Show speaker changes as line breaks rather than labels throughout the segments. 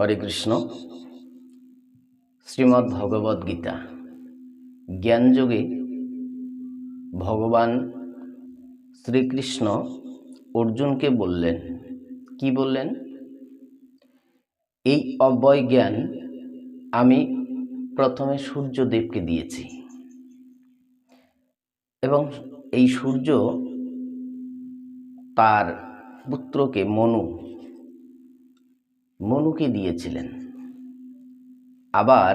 হরে কৃষ্ণ। শ্রীমদ্ ভগবদ গীতা জ্ঞানযোগে ভগবান শ্রীকৃষ্ণ অর্জুনকে বললেন, কি বললেন? এই অব্যয় জ্ঞান আমি প্রথমে সূর্যদেবকে দিয়েছি। এবং এই সূর্য তার পুত্রকে মনু মনুকে দিয়েছিলেন। আবার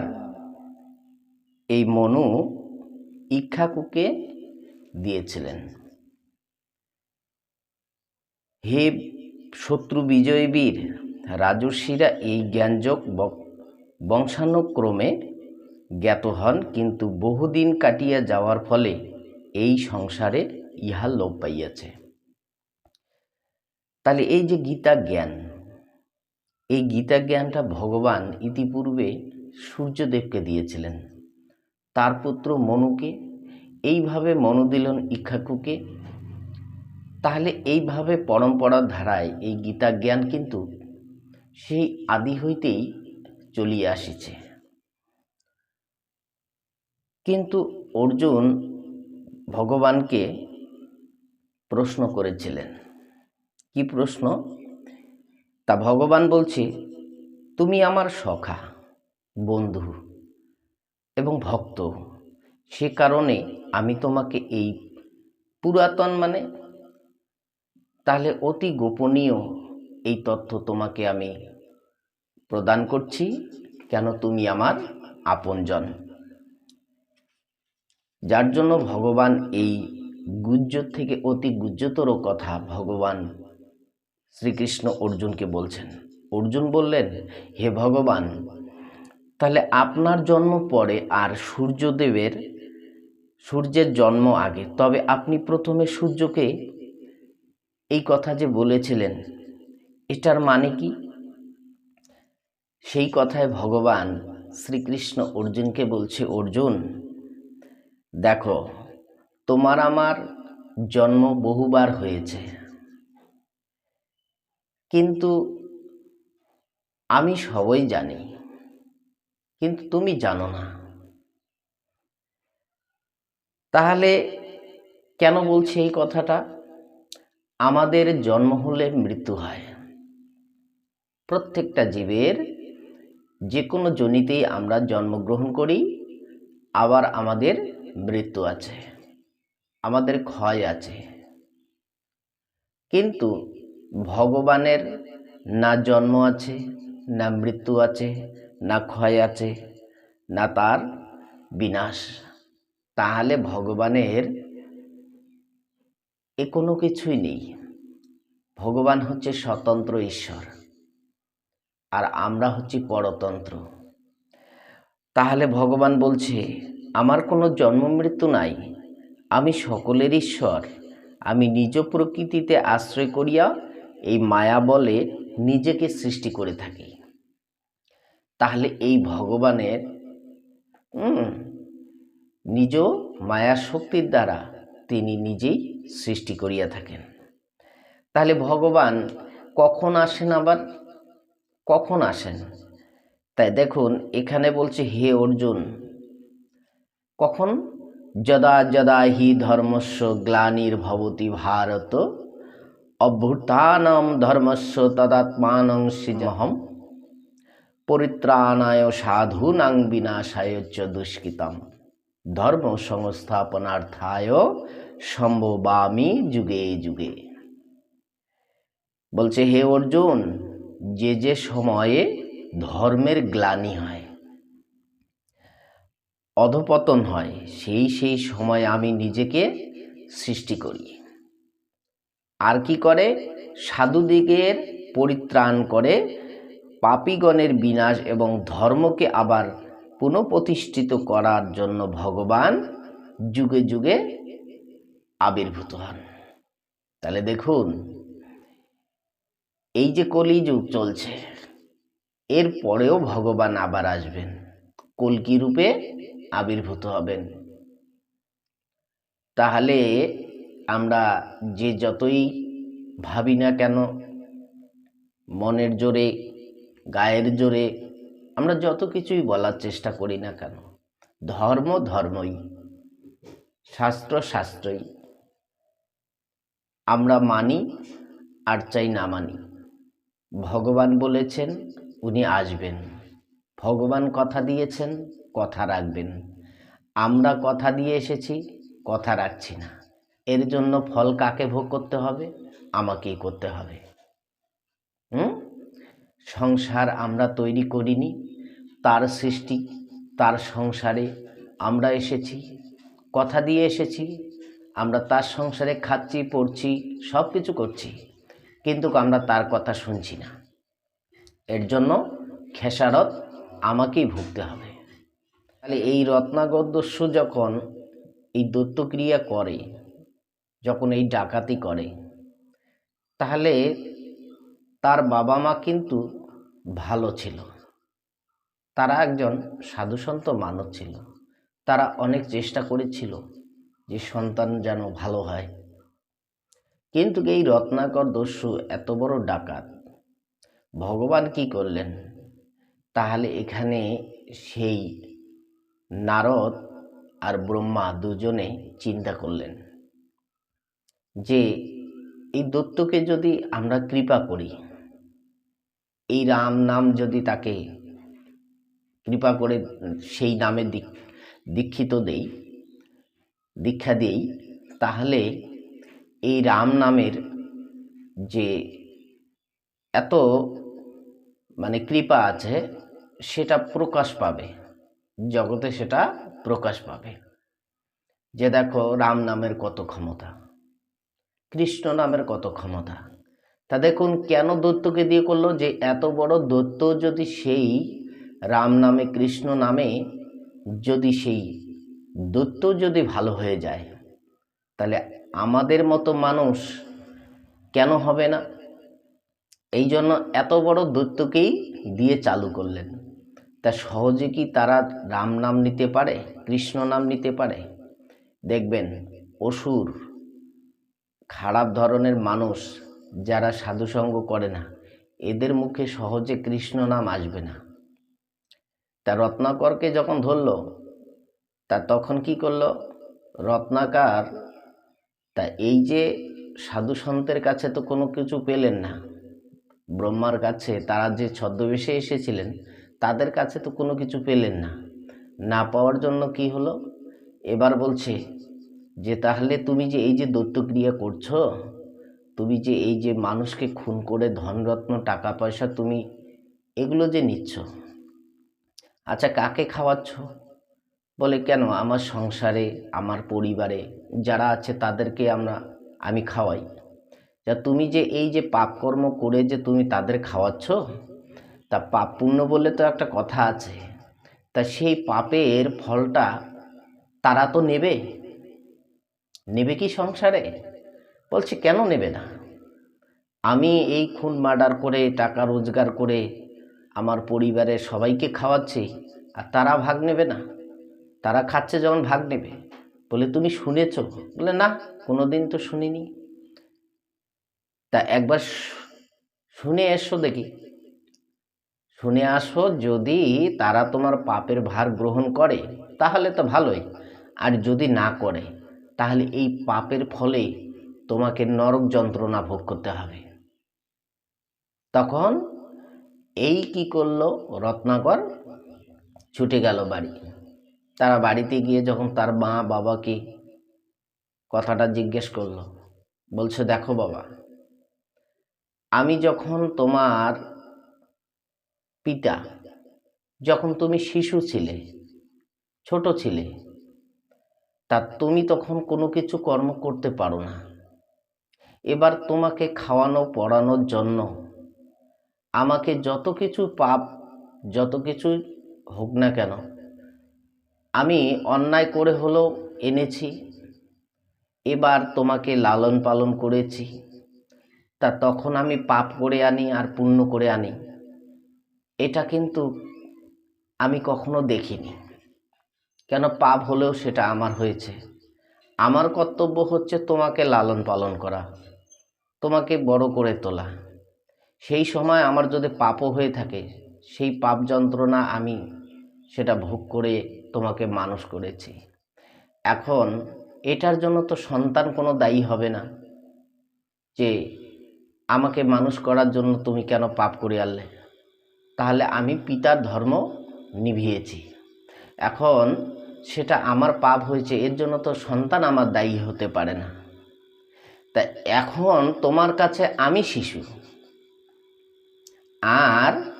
এই মনু ইক্ষাকুকে দিয়েছিলেন। হে শত্রু বিজয় বীর, রাজর্ষিরা এই জ্ঞানযোগ বংশানুক্রমে জ্ঞাত হন, কিন্তু বহুদিন কাটিয়া যাওয়ার ফলে এই সংসারে ইহা লোপ পাইয়াছে। তাহলে এই যে গীতা জ্ঞান এই গীতা জ্ঞানটা ভগবান ইতিপূর্বে সূর্যদেবকে দিয়েছিলেন। তার পুত্র মনুকে এইভাবে মনু দিলেন ইক্ষাকুকে, তাহলে এইভাবে পরম্পরার ধারায় এই গীতা জ্ঞান কিন্তু সেই আদি হইতেই চলিয়ে আসিছে। কিন্তু অর্জুন ভগবানকে প্রশ্ন করেছিলেন। কি প্রশ্ন? তা ভগবান বলছে, তুমি আমার সখা, বন্ধু এবং ভক্ত। সে কারণে আমি তোমাকে এই পুরাতন মানে তাহলে অতি গোপনীয় এই তথ্য তোমাকে আমি প্রদান করছি, কেন তুমি আমার আপনজন? যার জন্য ভগবান এই গুজ্জ থেকে অতি গুজ্জতর কথা ভগবান শ্রীকৃষ্ণ অর্জুনকে বলছেন, অর্জুন বললেন, হে ভগবান, তাহলে আপনার জন্ম পরে আর সূর্যদেবের, সূর্যের জন্ম আগে, তবে আপনি প্রথমে সূর্যকে এই কথা যে বলেছিলেন, এটার মানে কি? সেই কথায় ভগবান শ্রীকৃষ্ণ অর্জুনকে বলছে, অর্জুন, দেখো, তোমার আমার জন্ম বহুবার হয়েছে। কিন্তু আমি সবই জানি, কিন্তু তুমি জানো না। তাহলে কেন বলছি এই কথাটা? আমাদের জন্ম হলে মৃত্যু হয়। প্রত্যেকটা জীবের যে কোনো জনিতেই আমরা জন্মগ্রহণ করি, আবার আমাদের মৃত্যু আছে, আমাদের ক্ষয় আছে। কিন্তু ভগবানের না জন্ম আছে, না মৃত্যু আছে, না ক্ষয় আছে, না তার বিনাশ। তাহলে ভগবানের এ কোনো কিছুই নেই। ভগবান হচ্ছে স্বতন্ত্র ঈশ্বর, আর আমরা হচ্ছি পরতন্ত্র। তাহলে ভগবান বলছে, আমার কোনো জন্ম মৃত্যু নাই, আমি সকলের ঈশ্বর, আমি নিজ প্রকৃতিতে আশ্রয় করিয়া এই মায়া বলে নিজেকে সৃষ্টি করে থাকি। তাহলে এই ভগবানের নিজ মায়া শক্তির দ্বারা তিনি নিজেই সৃষ্টি করিয়া থাকেন। তাহলে ভগবান কখন আসেন আবার? কখন আসেন? তাই দেখুন, এখানে বলছে, হে অর্জুন, কখন? যদা যদা হি ধর্মস্য গ্লানির্ভবতি ভারত অভ্যুত্থানম ধর্মস্য তদাত্মানং সৃজহম। পরিত্রাণায় সাধুনাং বিনাশায় চ দুষ্কৃতম। ধর্ম সংস্থাপনার্থায় সম্ভবামি যুগে যুগে। বলছে, হে অর্জুন, যে যে সময়ে ধর্মের গ্লানি হয়, অধপতন হয়, সেই সেই সময় আমি নিজেকে সৃষ্টি করি। আর কি করে? সাধুদিগের পরিত্রাণ করে, পাপীগণের বিনাশ এবং ধর্মকে আবার পুনঃপ্রতিষ্ঠিত করার জন্য ভগবান যুগে যুগে আবির্ভূত হন। তাহলে দেখুন, এই যে কলিযুগ চলছে, এর পরেও ভগবান আবার আসবেন কলকি রূপে আবির্ভূত হবেন। তাহলে আমরা যে যতই ভাবি না কেন, মনের জোরে, গায়ের জোরে, আমরা যত কিছুই বলার চেষ্টা করি না কেন, ধর্ম ধর্মই, শাস্ত্র শাস্ত্রই। আমরা মানি আর চাই না মানি। ভগবান বলেছেন, উনি আসবেন। ভগবান কথা দিয়েছেন, কথা রাখবেন। আমরা কথা দিয়ে এসেছি, কথা রাখছি না। এর জন্য ফল কাকে ভোগ করতে হবে? আমাকেই করতে হবে। হুম? সংসার আমরা তৈরি করিনি, তার সৃষ্টি, তার সংসারে আমরা এসেছি, কথা দিয়ে এসেছি, আমরা তার সংসারে খাচ্ছি, পড়ছি সব কিছু করছি, কিন্তু আমরা তার কথা শুনছি না। এর জন্য খেসারত আমাকেই ভুগতে হবে। তাহলে এই রত্নাগর দস্যু যখন এই দত্তক্রিয়া করে যখন এই ডাকাতি করে, তাহলে তার বাবা মা কিন্তু ভালো ছিল। তারা একজন সাধুসন্ত মানব ছিল। তারা অনেক চেষ্টা করেছিল যে সন্তান যেন ভালো হয়। কিন্তু এই রত্নাকর দস্যু এত বড় ডাকাত, ভগবান কি করলেন? তাহলে এখানে সেই নারদ আর ব্রহ্মা দুজনে চিন্তা করলেন। যে এই দত্তকে যদি আমরা কৃপা করি, এই রাম নাম যদি তাকে কৃপা করে সেই নামে দীক্ষিত দেই, দীক্ষা দেই, তাহলে এই রাম নামের যে এত মানে কৃপা আছে, সেটা প্রকাশ পাবে, জগতে সেটা প্রকাশ পাবে। যে দেখো রাম নামের কত ক্ষমতা। কৃষ্ণ নামের কত ক্ষমতা? তা দেখুন, কেন দত্তকে দিয়ে করল? যে এত বড় দত্ত যদি সেই রাম নামে, কৃষ্ণ নামে যদি সেই দত্ত যদি ভালো হয়ে যায়, তাহলে আমাদের মতো মানুষ কেন হবে না? এই জন্য এত বড় দৈত্যকেই দিয়ে চালু করলেন। তা সহজে কি তারা রাম নাম নিতে পারে, কৃষ্ণ নাম নিতে পারে? দেখবেন, অসুর খারাপ ধরনের মানুষ যারা সাধুসঙ্গ করে না, এদের মুখে সহজে কৃষ্ণ নাম আসবে না। তা রত্নাকরকে যখন ধরল, তা তখন কি করল? রত্নাকার, তা এই যে সাধু সন্তের কাছে তো কোনো কিছু পেলেন না, ব্রহ্মার কাছে তারা যে ছদ্মবেশে এসেছিলেন, তাদের কাছে তো কোনো কিছু পেলেন না। না পাওয়ার জন্য কি হলো? এবার বলছে যে তাহলে তুমি যে এই যে দত্তক্রিয়া করছ, তুমি যে এই যে মানুষকে খুন করে ধনরত্ন টাকা পয়সা তুমি এগুলো যে নিচ্ছ আচ্ছা কাকে খাওয়াচ্ছ? বলে কেন? আমার সংসারে, আমার পরিবারে যারা আছে তাদেরকে আমরা, আমি খাওয়াই। যা তুমি যে এই যে পাপকর্ম করে যে তুমি তাদের খাওয়াচ্ছ, তা পাপ পুণ্য বলে তো একটা কথা আছে। তা সেই পাপের ফলটা তারা তো নেবে? নেবে কি সংসারে? বলছে, কেন নেবে না? আমি এই খুন মার্ডার করে, টাকা রোজগার করে আমার পরিবারের সবাইকে খাওয়াচ্ছি, আর তারা ভাগ নেবে না। তারা খাচ্ছে যখন ভাগ নেবে। বলে, তুমি শুনেছ? বলে, না কোনো দিন তো শুনিনি। তা একবার শুনে এসো দেখি। শুনে আসো, যদি তারা তোমার পাপের ভার গ্রহণ করে, তাহলে তো ভালোই। আর যদি না করে তাহলে এই পাপের ফলে তোমাকে নরক যন্ত্রণা ভোগ করতে হবে। তখন এই কি করল? রত্নাকর ছুটে গেল বাড়ি। তারা বাড়িতে গিয়ে যখন তার মা বাবাকে কথাটা জিজ্ঞেস করল, বলছে, দেখো বাবা, আমি যখন তোমার পিতা, যখন তুমি শিশু ছিলে, ছোট ছিলে তা তুমি তখন কোনো কিছু কর্ম করতে পারো না। এবার তোমাকে খাওয়ানো, পড়ানোর জন্য আমাকে যত কিছু পাপ, যত কিছু হোক না কেন, আমি অন্যায় করে হলেও এনেছি, এবার তোমাকে লালন পালন করেছি। তা তখন আমি পাপ করে আনি আর পুণ্য করে আনি, এটা কিন্তু আমি কখনো দেখিনি। কেন পাপ হলেও সেটা আমার হয়েছে। আমার কর্তব্য হচ্ছে তোমাকে লালন পালন করা, তোমাকে বড় করে তোলা। সেই সময় আমার যদি পাপও হয়ে থাকে, সেই পাপ যন্ত্রণা আমি সেটা ভোগ করে তোমাকে মানুষ করেছি। এখন এটার জন্য তো সন্তান কোনো দায়ী হবে না যে আমাকে মানুষ করার জন্য তুমি কেন পাপ করে আনলে। তাহলে আমি পিতার ধর্ম নিভিয়েছি। এখন সেটা আমার পাপ হয়েছে, এর জন্য তো সন্তান আমার দায়ী হতে পারে না। তা এখন তোমার কাছে আমি শিশু। আর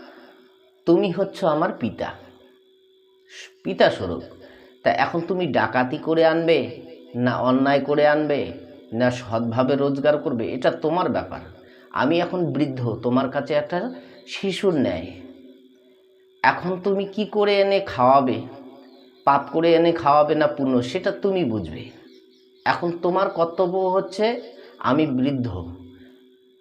তুমি হচ্ছ আমার পিতা। পিতা স্বরূপ তা এখন তুমি ডাকাতি করে আনবে, না অন্যায় করে আনবে, না সৎভাবে রোজগার করবে, এটা তোমার ব্যাপার। আমি এখন বৃদ্ধ, তোমার কাছে একটা শিশুর ন্যায়। এখন তুমি কি করে এনে খাওয়াবে? পাপ করে এনে খাওয়াবে না পুণ্য, সেটা তুমি বুঝবে। এখন তোমার কর্তব্য হচ্ছে, আমি বৃদ্ধ।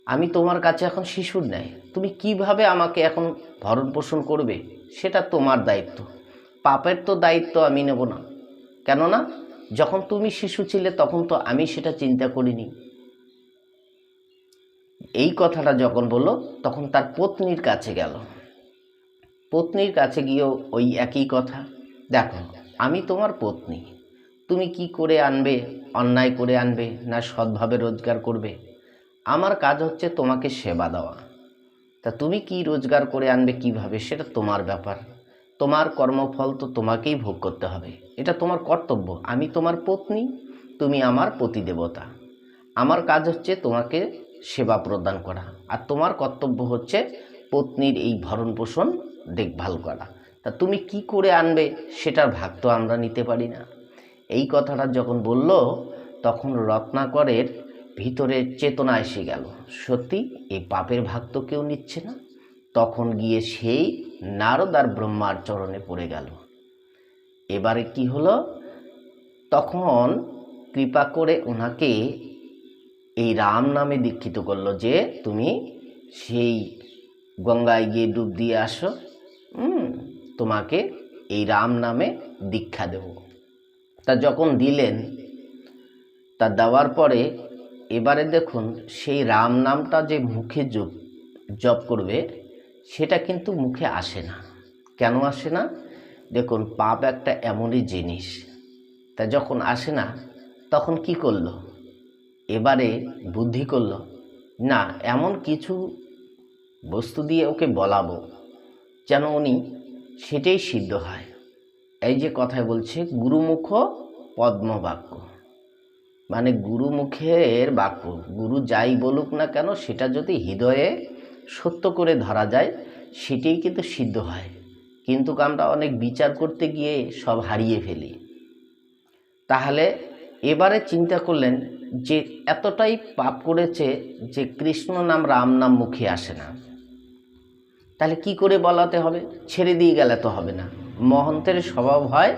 আমি তোমার কাছে এখন শিশুর ন্যায়। তুমি কীভাবে আমাকে এখন ভরণ পোষণ করবে, সেটা তোমার দায়িত্ব। পাপের তো দায়িত্ব আমি নেব না। কেননা, যখন তুমি শিশু ছিলে, তখন তো আমি সেটা চিন্তা করিনি। এই কথাটা যখন বলল, তখন তার পত্নীর কাছে গেল। পত্নীর কাছে গিয়েও ওই একই কথা। দেখো, আমি তোমার পত্নী। তুমি কি করে আনবে, অন্যায় করে আনবে, না সৎভাবে রোজগার করবে? আমার কাজ হচ্ছে তোমাকে সেবা দেওয়া। তা তুমি কি রোজগার করে আনবে কীভাবে, সেটা তোমার ব্যাপার। তোমার কর্মফল তো তোমাকেই ভোগ করতে হবে। এটা তোমার কর্তব্য। আমি তোমার পত্নী, তুমি আমার পতিদেবতা। আমার কাজ হচ্ছে তোমাকে সেবা প্রদান করা। আর তোমার কর্তব্য হচ্ছে পত্নীর এই ভরণ পোষণ, দেখভাল করা। তা তুমি কি করে আনবে সেটার ভাগ তো আমরা নিতে পারি না। এই কথাটা যখন বলল, তখন রত্নাকরের ভিতরে চেতনা এসে গেল। সত্যি এই পাপের ভাগ তো কেউ নিচ্ছে না। তখন গিয়ে সেই নারদ আর ব্রহ্মার চরণে পড়ে গেল। এবারে কি হলো? তখন কৃপা করে ওনাকে এই রাম নামে দীক্ষিত করল যে, তুমি সেই গঙ্গায় গিয়ে ডুব দিয়ে আসো। তোমাকে এই রাম নামে দীক্ষা দেব। তা যখন দিলেন, তা দেওয়ার পরে এবারে দেখুন সেই রাম নামটা যে মুখে জপ জপ করবে, সেটা কিন্তু মুখে আসে না। কেন আসে না? দেখুন, পাপ একটা এমনই জিনিস। তা যখন আসে না, তখন কি করল? এবারে বুদ্ধি করল, না, এমন কিছু বস্তু দিয়ে ওকে বলাবো, যেন উনি সেটাই সিদ্ধ হয়। এই যে কথায় বলছে, গুরুমুখ পদ্মবাক্য। মানে গুরুমুখের বাক্য। গুরু যাই বলুক না কেন, সেটা যদি হৃদয়ে সত্য করে ধরা যায়, সেটাই কিন্তু সিদ্ধ হয়। কিন্তু আমরা অনেক বিচার করতে গিয়ে সব হারিয়ে ফেলি। তাহলে এবারে চিন্তা করলেন যে, এতটাই পাপ করেছে যে কৃষ্ণ নাম রাম নাম মুখে আসে না। তাহলে কি করে বলাতে হবে? ছেড়ে দিয়ে গেলে তো হবে না। মহন্তের স্বভাব হয়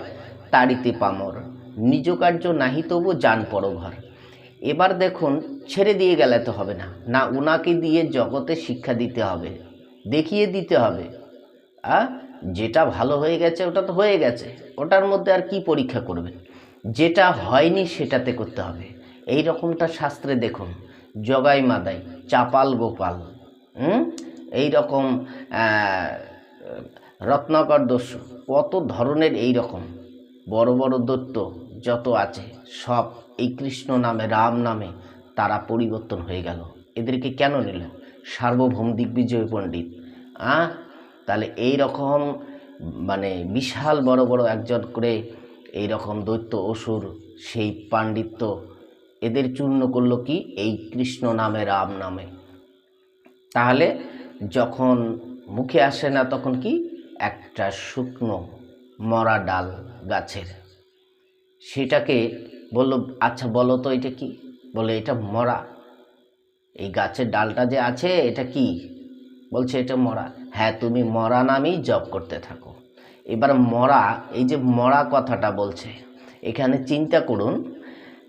তাড়িতে পামর, নিজ কার্য নাহি তবু যান পরঘর। এবার দেখুন, ছেড়ে দিয়ে গেলে তো হবে না। না উনাকে দিয়ে জগতে শিক্ষা দিতে হবে, দেখিয়ে দিতে হবে। আ? যেটা ভালো হয়ে গেছে, ওটা তো হয়ে গেছে। ওটার মধ্যে আর কি পরীক্ষা করবেন? যেটা হয়নি, সেটাতে করতে হবে। এই রকমটা শাস্ত্রে দেখুন, জগাই মাদাই, চাপাল গোপাল হুম এই রকম রত্নাকর দস্যু। কত ধরনের এই রকম বড় বড় দৈত্য যত আছে, সব এই কৃষ্ণ নামে, রাম নামে তারা পরিবর্তন হয়ে গেল। এদেরকে কেন নিল? সার্বভৌম দিগ্বিজয় পণ্ডিত। আ তাহলে এই রকম মানে বিশাল বড় বড় একজন করে এই রকম দৈত্য অসুর, সেই পাণ্ডিত্য এদের চূর্ণ করল কি? এই কৃষ্ণ নামে, রাম নামে। তাহলে যখন মুখে আসে না তখন কি? একটা শুকনো মরা ডাল গাছের। সেটাকে বলল আচ্ছা বলো তো এটা কি? বলে, এটা মরা। এই গাছের ডালটা যে আছে, এটা কি? বলছে, এটা মরা। হ্যাঁ তুমি মরা নামেই জব করতে থাকো। এবার মরা, এই যে মরা কথাটা বলছে, এখানে চিন্তা করুন,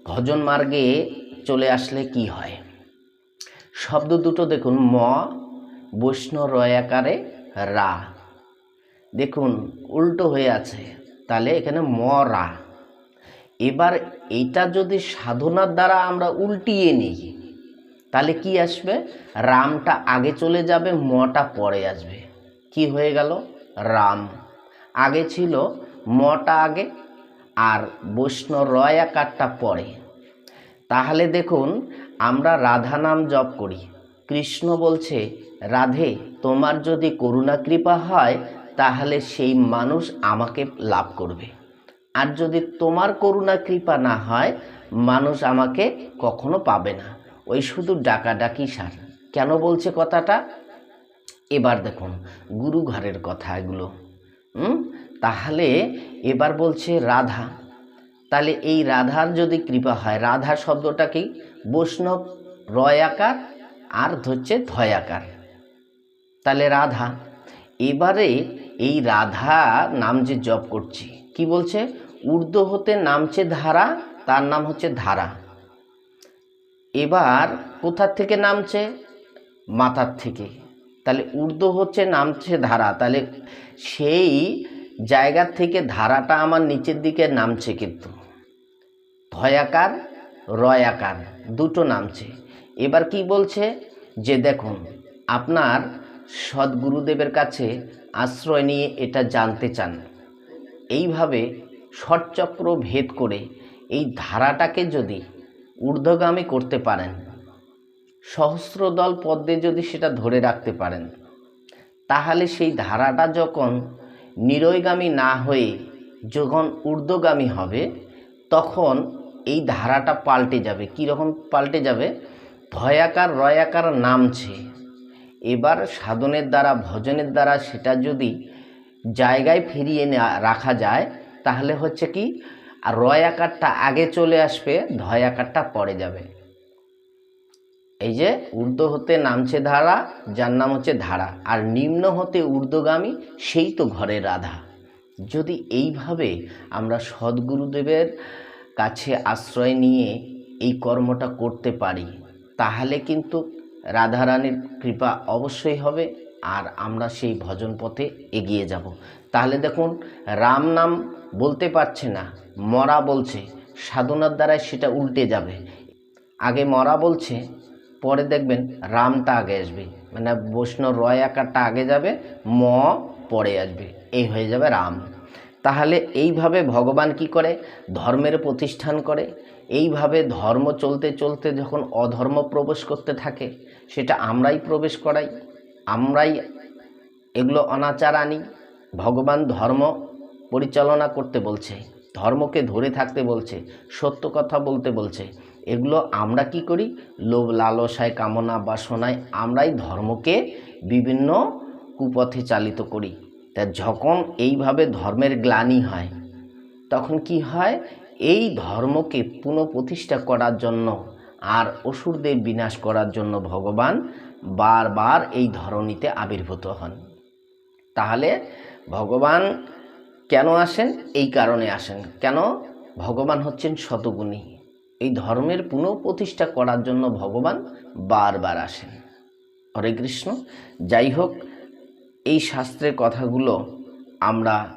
ভজন মার্গে চলে আসলে কি হয়? শব্দ দুটো দেখুন, ম বৈষ্ণ রয়াকারে রা। দেখুন, উল্টো হয়ে আছে। তাহলে এখানে ম রা। এবার এইটা যদি সাধনার দ্বারা আমরা উল্টিয়ে নিই, তাহলে কি আসবে? রামটা আগে চলে যাবে, মটা পরে আসবে। কি হয়ে গেল? রাম। আগে ছিল মটা আগে, আর বৈষ্ণ রয় আকারটা পরে। তাহলে দেখুন, আমরা রাধা নাম জপ করি। কৃষ্ণ বলছে রাধে, তোমার যদি করুণা কৃপা হয়, তাহলে সেই মানুষ আমাকে লাভ করবে। আর যদি তোমার করুণা কৃপা না হয়, মানুষ আমাকে কখনো পাবে না। ওই শুধু ডাকাডাকি সার। কেন বলছে কথাটা? এবার দেখুন, গুরু ঘরের কথা এগুলো। তাহলে এবার বলছে রাধা। তাহলে এই রাধার যদি কৃপা হয়, রাধা শব্দটা কি? বৈষ্ণব রয় আকার আর হচ্ছে ধয় আকার তাহলে রাধা, এবারে এই রাধা নাম যে জপ করছি, কি বলছে? উর্দু হতে নামছে ধারা, তার নাম হচ্ছে ধারা। এবার কোথার থেকে নামছে? মাথার থেকে। তাহলে উর্দু হচ্ছে নামছে ধারা, তাহলে সেই জায়গার থেকে ধারাটা আমার নিচের দিকে নামছে কিন্তু। ভয়াকার রয়াকার, দুটো নামছে। এবার কি বলছে? যে দেখুন, আপনার সদ্গুরুদেবের কাছে আশ্রয় নিয়ে এটা জানতে চান। এইভাবে ষটচক্র ভেদ করে এই ধারাটাকে যদি ঊর্ধ্বগামী করতে পারেন, সহস্রদল পদ্মে যদি সেটা ধরে রাখতে পারেন, তাহলে সেই ধারাটা যখন নিরয়গামী না হয়ে যখন ঊর্ধ্বগামী হবে, তখন এই ধারাটা পাল্টে যাবে। কীরকম পাল্টে যাবে? ভয়াকার, রয়াকার নামছে। এবার সাধনের দ্বারা, ভজনের দ্বারা সেটা যদি জায়গায় ফিরিয়ে রাখা যায়, তাহলে হচ্ছে কি রয় আকারটা আগে চলে আসবে, ধয় আকারটা পরে যাবে। এই যে ঊর্ধ্ব হতে নামছে ধারা, যার নাম হচ্ছে ধারা, আর নিম্ন হতে ঊর্ধ্বগামী, সেই তো ঘরে রাধা। যদি এইভাবে আমরা সদ্গুরুদেবের কাছে আশ্রয় নিয়ে এই কর্মটা করতে পারি, তাহলে কিন্তু রাধারানীর কৃপা অবশ্যই হবে, আর আমরা সেই ভজন পথে এগিয়ে যাব। তাহলে দেখুন, রাম নাম বলতে পারছে না, মরা বলছে, সাধনার দ্বারাই সেটা উল্টে যাবে। আগে মরা বলছে, পরে দেখবেন রামটা আগে আসবে। মানে বৈষ্ণব রয় আকারটা আগে যাবে, ম পরে আসবে, এই হয়ে যাবে রাম। তাহলে এইভাবে ভগবান কি করে? ধর্মের প্রতিষ্ঠান করে। এইভাবে ধর্ম চলতে চলতে যখন অধর্ম প্রবেশ করতে থাকে সেটা আমরাই প্রবেশ করাই, আমরাই এগুলো অনাচার আনি ভগবান ধর্ম পরিচালনা করতে বলছে, ধর্মকে ধরে থাকতে বলছে, সত্য কথা বলতে বলছে, এগুলো আমরা কি করি? লোভ, লালসায়, কামনা, বাসনায় আমরাই ধর্মকে বিভিন্ন কুপথে চালিত করি। তা যখন এইভাবে ধর্মের গ্লানি হয়, তখন কি হয়? এই ধর্মকে পুনঃপ্রতিষ্ঠা করার জন্য আর অসুরদের বিনাশ করার জন্য ভগবান বারবার এই ধরনীতে আবির্ভূত হন। তাহলে ভগবান কেন আসেন? এই কারণে আসেন। কেন? ভগবান হচ্ছেন শতগুণী। এই ধর্মের পুনঃপ্রতিষ্ঠা করার জন্য ভগবান বারবার আসেন। হরে কৃষ্ণ। যাই হোক, এই শাস্ত্রের কথাগুলো আমরা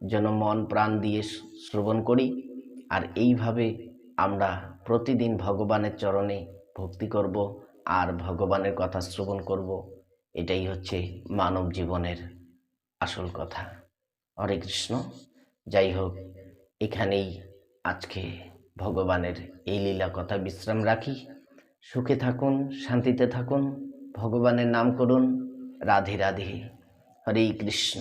যেন মন প্রাণ দিয়ে শ্রবণ করি, আর এইভাবে আমরা প্রতিদিন ভগবানের চরণে ভক্তি করব আর ভগবানের কথা শ্রবণ করব। এটাই হচ্ছে মানব জীবনের আসল কথা। হরে কৃষ্ণ। যাই হোক, এখানেই আজকে ভগবানের এই লীলা কথা বিশ্রাম রাখি। সুখে থাকুন, শান্তিতে থাকুন, ভগবানের নাম করুন। রাধে রাধে। হরে কৃষ্ণ।